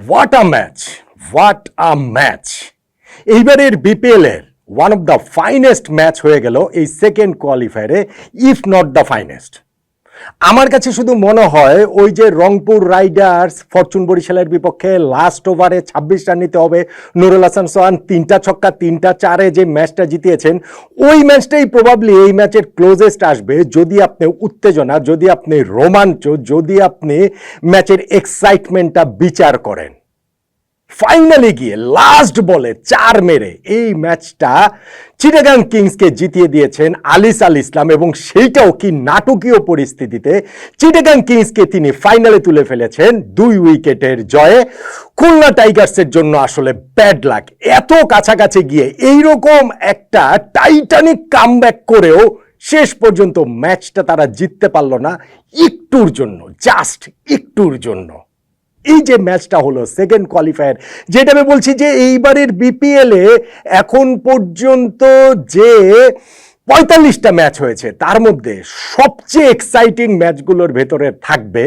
What a match what a match এইবারের BPL এর one of the finest match হয়ে গেল এই সেকেন্ড কোয়ালিফায়ারে ইফ নট দ্য ফাইনেস্ট আমার কাছে শুধু মনে হয় ওই যে রংপুর রাইডার্স ফরচুন বরিশালের বিপক্ষে লাস্ট ওভারে ছাব্বিশ রান নিতে হবে। নুরুল হাসান সোহান তিনটা ছক্কা, তিনটা চারে যে ম্যাচটা জিতিয়েছেন, ওই ম্যাচটাই প্রবাবলি এই ম্যাচের ক্লোজেস্ট আসবে। যদি আপনি উত্তেজনা, যদি আপনি রোমাঞ্চ, যদি আপনি ম্যাচের এক্সাইটমেন্টটা বিচার করেন। ফাইনালি গিয়ে লাস্ট বলে চার মেরে এই ম্যাচটা চিটাগাং কিংসকে জিতিয়ে দিয়েছেন আলিস আল ইসলাম এবং সেইটাও কি নাটকীয় পরিস্থিতিতে চিটাগাং কিংসকে তিনি ফাইনালে তুলে ফেলেছেন দুই উইকেটের জয়ে। খুলনা টাইগার্সের জন্য আসলে ব্যাড লাক এত কাছাকাছি গিয়ে এইরকম একটা টাইটানিক কামব্যাক করেও শেষ পর্যন্ত ম্যাচটা তারা জিততে পারল না। একটুর জন্য জাস্ট একটুর জন্য। এই যে ম্যাচটা হলো সেকেন্ড কোয়ালিফায়ার যেটা আমি বলছি যে এইবারের বিপিএল এখন পর্যন্ত যে পঁয়তাল্লিশটা ম্যাচ হয়েছে, তার মধ্যে সবচেয়ে এক্সাইটিং ম্যাচগুলোর ভেতরে থাকবে,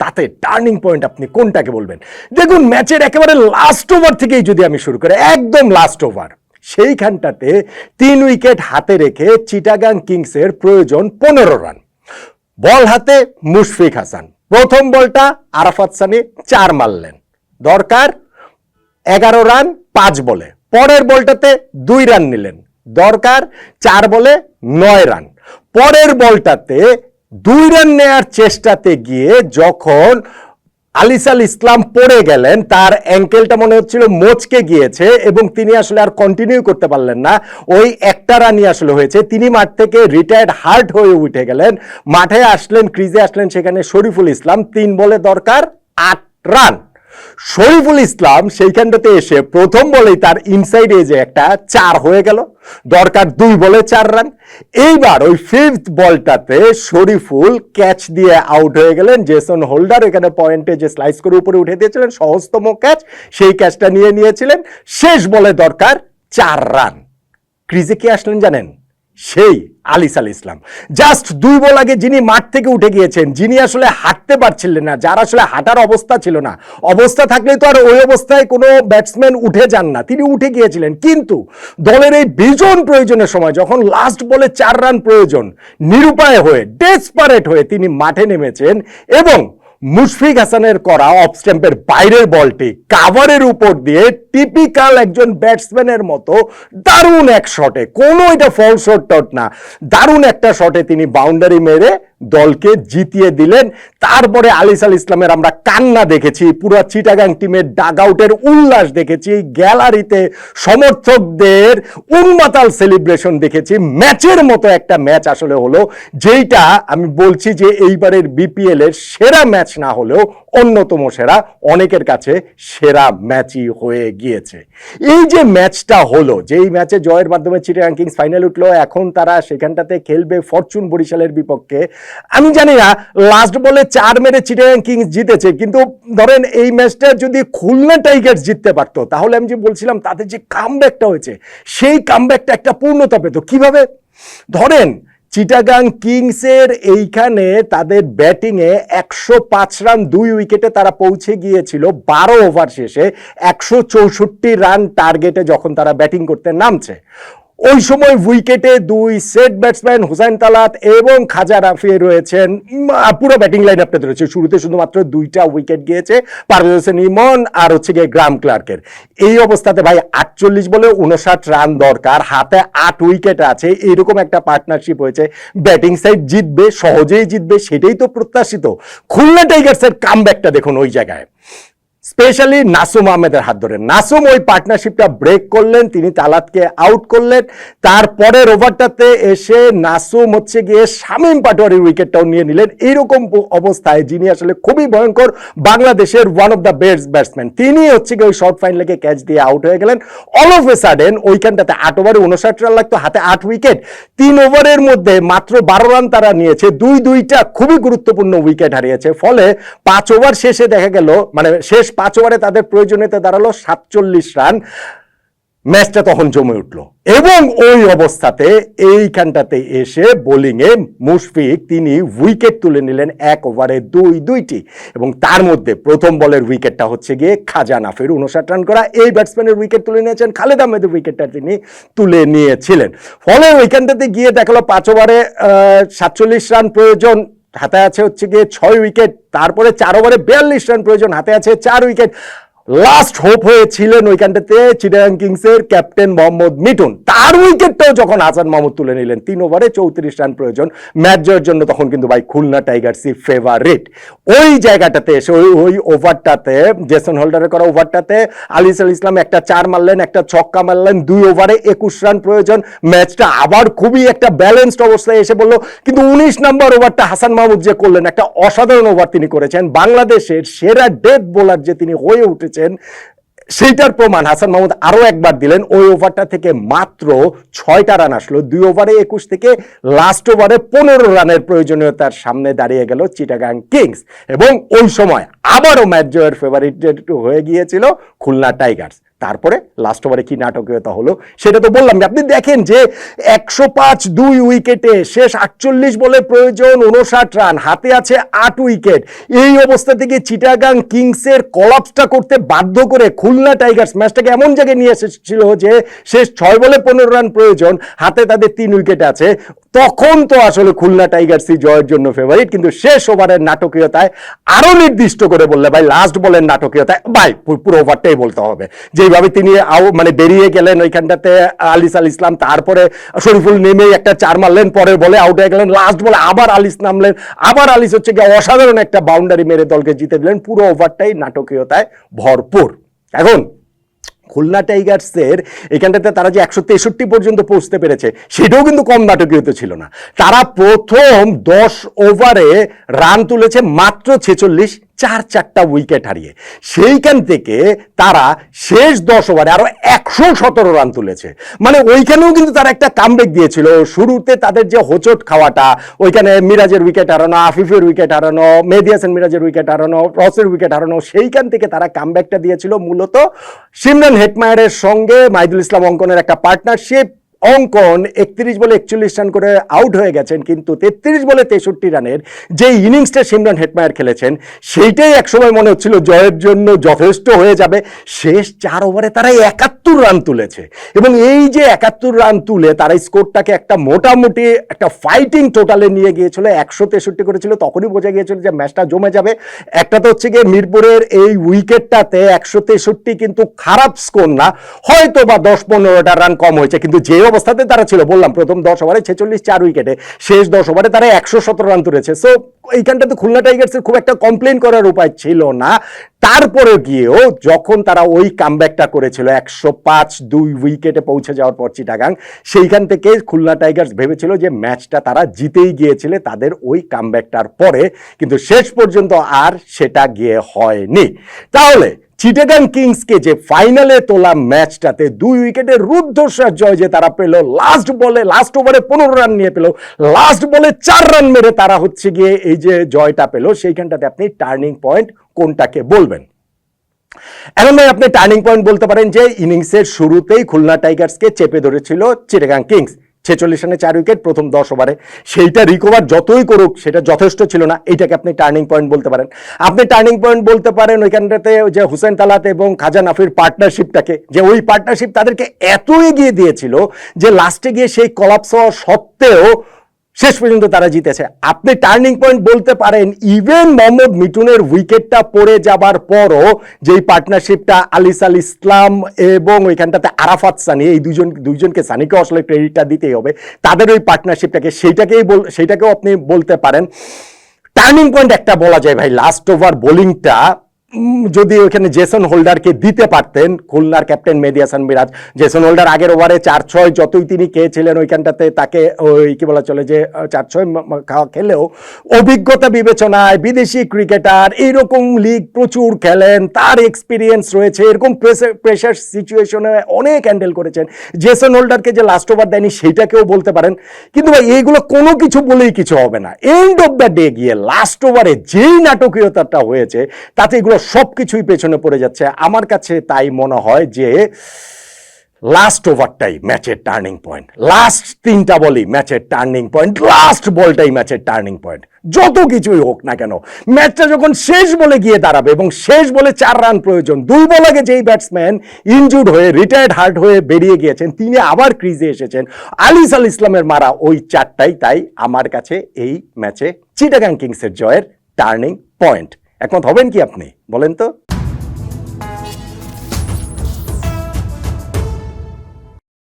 তাতে টার্নিং পয়েন্ট আপনি কোনটাকে বলবেন? দেখুন ম্যাচের একেবারে লাস্ট ওভার থেকেই যদি আমি শুরু করি, একদম লাস্ট ওভার সেইখানটাতে তিন উইকেট হাতে রেখে চিটাগাং কিংসের প্রয়োজন পনেরো রান বল হাতে মুশফিক হাসান। প্রথম বলটা আরাফাত সানি চার মারলেন। দরকার এগারো রান পাঁচ বলে। পরের বলটাতে দুই রান নিলেন। দরকার চার বলে নয় রান। পরের বলটাতে দুই রান নেয়ার চেষ্টাতে গিয়ে যখন আলিসাল ইসলাম পড়ে গেলেন, তার অ্যাঙ্কেলটা মনে হচ্ছিল মোচকে গিয়েছে এবং তিনি আসলে আর কন্টিনিউ করতে পারলেন না। ওই একটা রানই আসলে হয়েছে। তিনি মাঠ থেকে রিটায়ার্ড হার্ট হয়ে উঠে গেলেন। মাঠে আসলেন ক্রিজে আসলেন সেখানে শরীফুল ইসলাম। তিন বলে দরকার, আট রান শরীফুল ইসলাম সেইখানটাতে এসে প্রথম বলেই তার ইনসাইড যে একটা চার হয়ে গেল। দরকার দুই বলে চার রান। এইবার ওই ফিফথ বলটাতে শরীফুল ক্যাচ দিয়ে আউট হয়ে গেলেন। জেসন হোল্ডার এখানে পয়েন্টে যে স্লাইস করে উপরে উঠে দিয়েছিলেন, সহজতম ক্যাচ সেই ক্যাচটা নিয়ে নিয়েছিলেন। শেষ বলে দরকার চার রান। ক্রিজে কে আসলেন জানেন? সেই আলিস আল ইসলাম। জাস্ট দুই বল আগে যিনি মাঠ থেকে উঠে গিয়েছেন, যিনি আসলে হাঁটতে পারছিলেন না, যার আসলে হাঁটার অবস্থা ছিল না। অবস্থা থাকলে তো আর ওই অবস্থায় কোনো ব্যাটসম্যান উঠে যান না, তিনি উঠে গিয়েছিলেন। কিন্তু দলের এই ভীষণ প্রয়োজনের সময়, যখন লাস্ট বলে চার রান প্রয়োজন, নিরুপায় হয়ে ডেসপারেট হয়ে তিনি মাঠে নেমেছেন এবং মুশফিক হাসানের করা অফ স্ট্যাম্পের বাইরের বলটি কাভারের উপর দিয়ে টিপিক্যাল একজন ব্যাটসম্যানের মতো দারুণ এক শটে কোনো এটা ফল শট টট না, দারুণ একটা শটে তিনি বাউন্ডারি মেরে দলকে জিতিয়ে দিলেন। তারপরে আলিস আল ইসলামের আমরা কান্না দেখেছি। পুরো চিটাগাং টিমের ডাগ আউটের উল্লাস দেখেছি। গ্যালারিতে সমর্থকদের উন্মাতাল সেলিব্রেশন দেখেছি। ম্যাচের মতো একটা ম্যাচ আসলে হলো, যেইটা আমি বলছি যে এইবারের বিপিএল এর সেরা ম্যাচ না হলেও অন্যতম সেরা, অনেকের কাছে সেরা ম্যাচই হয়ে গিয়েছে। এই যে ম্যাচটা হলো, যেই ম্যাচে জয়ের মাধ্যমে চিটাগাং কিংস ফাইনাল উঠল, এখন তারা সেখানটাতে খেলবে ফরচুন বরিশালের বিপক্ষে। আমি জানি না লাস্ট বলে চার মেরে চিটাগাং কিংস জিতেছে, কিন্তু ধরেন এই ম্যাচটা যদি খুলনা টাইগার্স জিততে পারতো, তাহলে আমি যে বলছিলাম তাদের যে কামব্যাকটা হয়েছে, সেই কামব্যাকটা একটা পূর্ণতা পেত। কীভাবে? ধরেন চিটাগাং কিংসের এইখানে তাদের ব্যাটিংয়ে একশো পাঁচ রান দুই উইকেটে তারা পৌঁছে গিয়েছিল, বারো ওভার শেষে একশো চৌষট্টি রান টার্গেটে যখন তারা ব্যাটিং করতে নামছে। ওই সময় উইকেটে দুই সেট ব্যাটসম্যান হুসাইন তালাত এবং খাজা রাফি রয়েছেন। পুরো ব্যাটিং লাইন আপনাদের রয়েছে শুরুতে শুধুমাত্র দুইটা উইকেট গিয়েছে পারভেজ হোসেন ইমন আর হচ্ছে গিয়ে গ্রাম ক্লার্কের। এই অবস্থাতে ভাই আটচল্লিশ বলে উনষাট রান দরকার, হাতে আট উইকেট আছে। এইরকম একটা পার্টনারশিপ হয়েছে। ব্যাটিং সাইড জিতবে, সহজেই জিতবে, সেটাই তো প্রত্যাশিত। খুলনা টাইগার্সের কামব্যাকটা দেখুন ওই জায়গায়। স্পেশালি নাসুম আহমেদের হাত ধরে নাসুম ওই পার্টনারশিপটা ব্রেক করলেন, তিনি তালাতকে আউট করলেন। তারপরের ওভারটাতে এসে নাসুম হচ্ছে গিয়ে শামীম পাটোয়ারির উইকেটটাও নিয়ে নিলেন। এইরকম অবস্থায় যিনি আসলে খুবই ভয়ঙ্কর বাংলাদেশের one of the best batsman তিনি হচ্ছে গিয়ে ওই শর্ট ফাইন লেগে ক্যাচ দিয়ে আউট হয়ে গেলেন। অল অফ এ সাডেন ওইখানটাতে আট ওভারে উনষাট রান লাগতো, হাতে আট উইকেট তিন ওভারের মধ্যে মাত্র বারো রান তারা নিয়েছে, দুই দুইটা খুবই গুরুত্বপূর্ণ উইকেট হারিয়েছে। ফলে পাঁচ ওভার শেষে দেখা গেল মানে শেষ পাঁচ ওভারে তাদের প্রয়োজনীয়তা দাঁড়াল সাতচল্লিশ রান। ম্যাচটা তখন জমে উঠল। এবং ওই অবস্থাতে এইখানটাতে এসে বোলিংয়ে মুশফিক তিনি উইকেট তুলে নিলেন এক ওভারে দুই দুইটি। এবং তার মধ্যে প্রথম বলের উইকেটটা হচ্ছে গিয়ে খাজা নাফের উনষাট রান করা। এই ব্যাটসম্যানের উইকেট তুলে নিয়েছেন খালেদ আহমেদের উইকেটটা তিনি তুলে নিয়েছিলেন। ফলে ওইখানটাতে গিয়ে দেখাল পাঁচ ওভারে সাতচল্লিশ রান প্রয়োজন হাতে আছে হচ্ছে গিয়ে ছয় উইকেট, তারপরে চার ওভারে বিয়াল্লিশ রান প্রয়োজন, হাতে আছে চার উইকেট। লাস্ট হোপ হয়েছিলেন ওইখানটাতে চিটাগাং কিংসের ক্যাপ্টেন মোহাম্মদ মিটুন তার উইকেটটাও যখন হাসান মাহমুদ তুলে নিলেন, তিন ওভারে চৌত্রিশ রান প্রয়োজন। ম্যাচ জয়ের জন্য তখন কিন্তু ভাই খুলনা টাইগার্সই ফেভারিট ওই জায়গাটাতে এসে, ওই ওই ওভারটাতে জেসন হোল্ডারের করা ওভারটাতে আলিস আল ইসলাম একটা চার মারলেন, একটা ছক্কা মারলেন, দুই ওভারে একুশ রান প্রয়োজন। ম্যাচটা আবার খুবই একটা ব্যালেন্সড অবস্থায় এসে বলল। কিন্তু উনিশ নম্বর ওভারটা হাসান মাহমুদ যে করলেন, একটা অসাধারণ ওভার তিনি করেছেন। বাংলাদেশের সেরা ডেথ বোলার যে তিনি হয়ে উঠেছেন সেইটার প্রমাণ হাসান মাহমুদ আরও একবার দিলেন, ওই ওভারটা থেকে মাত্র ছয়টা রান আসলো। দুই ওভারে একুশ থেকে লাস্ট ওভারে পনেরো রানের প্রয়োজনীয়তার সামনে দাঁড়িয়ে গেল চিটাগাং কিংস। এবং ওই সময় আবারও ম্যাচ জয়ের ফেভারিট হয়ে গিয়েছিল খুলনা টাইগার্স। তারপরে লাস্ট ওভারে কি নাটকীয়তা হলো সেটা তো বললাম। আপনি দেখেন যে একশো পাঁচ দুই উইকেটে শেষ আটচল্লিশ বলে প্রয়োজন উনষাট রান, হাতে আছে আট উইকেট। এই অবস্থা থেকে চিটাগাং কিংসের কলাপসটা করতে বাধ্য করে খুলনা টাইগার্স ম্যাচটাকে এমন জায়গায় নিয়ে এসেছিল যে শেষ ছয় বলে পনেরো রান প্রয়োজন, হাতে তাদের তিন উইকেট আছে। তখন তো আসলে খুলনা টাইগার্সই জয়ের জন্য ফেভারিট কিন্তু শেষ ওভারের নাটকীয়তায় আরও নির্দিষ্ট করে বললে ভাই লাস্ট বলের নাটকীয়তায়, ভাই পুরো ওভারটাই বলতে হবে। যেভাবে তিনি আউ মানে বেরিয়ে গেলেন ওইখানটাতে আলিস আল ইসলাম, তারপরে শরীফুল নেমে একটা চার মারলেন, পরের বলে আউট হয়ে গেলেন লাস্ট বলে আবার আলিস নামলেন। আবার আলিস হচ্ছে গিয়ে অসাধারণ একটা বাউন্ডারি মেরে দলকে জিতে দিলেন, পুরো ওভারটাই নাটকীয়তায় ভরপুর। এখন, খুলনা টাইগার্সের এখানটাতে তারা যে একশো তেষট্টি পর্যন্ত পৌঁছতে পেরেছে, সেটাও কিন্তু কম নাটকীয়ত ছিল না। তারা প্রথম দশ ওভারে রান তুলেছে মাত্র ছেচল্লিশ চার চারটা উইকেট হারিয়ে। সেইখান থেকে তারা শেষ দশ ওভারে আরও একশো সতেরো রান তুলেছে। মানে ওইখানেও কিন্তু তারা একটা কামব্যাক দিয়েছিল। শুরুতে তাদের যে হোচট খাওয়াটা, ওইখানে মিরাজের উইকেট হারানো, আফিফের উইকেট হারানো, মেহেদি হাসান মিরাজের উইকেট হারানো, রসের উইকেট হারানো, সেইখান থেকে তারা কামব্যাকটা দিয়েছিল। মূলত সিমরান হেটমায়ারের সঙ্গে মাহিদুল ইসলাম অঙ্কনের একটা পার্টনারশিপ অঙ্কন একত্রিশ বলে একচল্লিশ রান করে আউট হয়ে গেছেন, কিন্তু তেত্রিশ বলে তেষট্টি রানের যে ইনিংসটা সিমরান হেটমায়ার খেলেছেন, সেইটাই একসময় মনে হচ্ছিল জয়ের জন্য যথেষ্ট হয়ে যাবে। শেষ চার ওভারে তারা একাত্তর রান তুলেছে। এবং এই যে একাত্তর রান তুলে তারা স্কোরটাকে একটা মোটামুটি একটা ফাইটিং টোটালে নিয়ে গিয়েছিল, একশো তেষট্টি করেছিল, তখনই বোঝা গিয়েছিল যে ম্যাচটা জমে যাবে। একটা তো হচ্ছে গিয়ে মিরপুরের এই উইকেটটাতে একশো তেষট্টি কিন্তু খারাপ স্কোর না হয়তো বা দশ পনেরোটা রান কম হয়েছে, কিন্তু যে অবস্থাতে তারা ছিল, বললাম প্রথম দশ ওভারে ছেচল্লিশ চার উইকেটে শেষ দশ ওভারে তারা একশো সতেরো রান তুলেছে। সো এইখানটাতে খুলনা টাইগার্সের খুব একটা কমপ্লেন করার উপায় ছিল না। তারপরে গিয়েও যখন তারা ওই কামব্যাকটা করেছিল, একশো পাঁচ, দুই উইকেটে পৌঁছে যাওয়ার পর চিটাগাং। সেইখান থেকে খুলনা টাইগার্স ভেবেছিল যে ম্যাচটা তারা জিতেই গিয়েছিল, তাদের ওই কামব্যাকটার পরে, কিন্তু শেষ পর্যন্ত আর সেটা গিয়ে হয়নি। তাহলে চিটাগাং কিংসকে যে ফাইনালে তোলা ম্যাচটাতে দুই উইকেটে রুদ্ধশ্বাস জয় যে তারা পেল, লাস্ট বলে, লাস্ট ওভারে পনেরো রান নিয়ে পেল, লাস্ট বলে চার রান মেরে তারা হচ্ছে গিয়ে এই যে জয়টা পেল, সেইখানটাতে আপনি টার্নিং পয়েন্ট কোনটাকে বলবেন? এখন আপনি টার্নিং পয়েন্ট বলতে পারেন যে ইনিংসের শুরুতেই খুলনা টাইগার্সকে চেপে ধরেছিল চিটাগাং কিংস ছেচল্লিশ রানে চার উইকেট প্রথম দশ ওভারে সেইটা রিকভার যতই করুক, সেটা যথেষ্ট ছিল না। এইটাকে আপনি টার্নিং পয়েন্ট বলতে পারেন। আপনি টার্নিং পয়েন্ট বলতে পারেন ওইখানটাতে যে হুসেন তালাত এবং খাজা নাফির পার্টনারশিপটাকে যে ওই পার্টনারশিপ তাদেরকে এত এগিয়ে দিয়েছিল যে লাস্টে গিয়ে সেই কলাপস হওয়া সত্ত্বেও শেষ পর্যন্ত তারা জিতেছে। আপনি টার্নিং পয়েন্ট বলতে পারেন ইভেন মোহাম্মদ মিটুনের উইকেটটা পড়ে যাবার পরও যেই পার্টনারশিপটা আলিস আল ইসলাম এবং ওইখানটাতে আরাফাত সানি, এই দুজন, দুইজনকে সানিকে আসলে ক্রেডিটটা দিতেই হবে, তাদের ওই পার্টনারশিপটাকে সেইটাকেই বল, সেইটাকেও আপনি বলতে পারেন। টার্নিং পয়েন্ট একটা বলা যায় ভাই লাস্ট ওভার বোলিংটা যদি ওখানে জেসন হোল্ডারকে দিতে পারতেন, খুলনার captain Mehedi Hasan Miraz, Jason Holder আগের ওভারে চার ছয় যতই তিনি খেয়েছিলেন ওইখানটাতে তাকে ওই কি বলা চলে যে চার ছয় খাওয়া খেলেও অভিজ্ঞতা বিবেচনায় বিদেশি ক্রিকেটার এইরকম লিগ প্রচুর খেলেন, তার এক্সপিরিয়েন্স রয়েছে, এরকম প্রেশার সিচুয়েশনে অনেক হ্যান্ডেল করেছেন। জেসন হোল্ডারকে যে লাস্ট ওভার দেয়নি সেইটাকেও বলতে পারেন। কিন্তু ভাই, এইগুলো কোনো কিছু বলেই কিছু হবে না। এন্ড অফ দ্য ডে গিয়ে লাস্ট ওভারে যেই নাটকীয়তাটা হয়েছে, তাতে এগুলো সব কিছুই পেছনে পড়ে যাচ্ছে। আমার কাছে তাই মনে হয় যে লাস্ট ওভারটাই ম্যাচের টার্নিং পয়েন্ট লাস্ট তিনটা বলই ম্যাচের টার্নিং পয়েন্ট লাস্ট বলটাই ম্যাচের টার্নিং পয়েন্ট যত কিছুই হোক না কেন ম্যাচটা যখন শেষ বলে গিয়ে দাঁড়াবে এবং শেষ বলে চার রান প্রয়োজন দুই বল আগে যেই ব্যাটসম্যান ইনজুর্ড হয়ে রিটায়ার্ড হার্ট হয়ে বেরিয়ে গিয়েছেন, তিনি আবার ক্রিজে এসেছেন। আলিস আল ইসলামের মারা ওই চারটাই তাই আমার কাছে এই ম্যাচে চিটাগাং কিংসের জয়ের টার্নিং পয়েন্ট একমত হবেন কি আপনি? বলেন তো।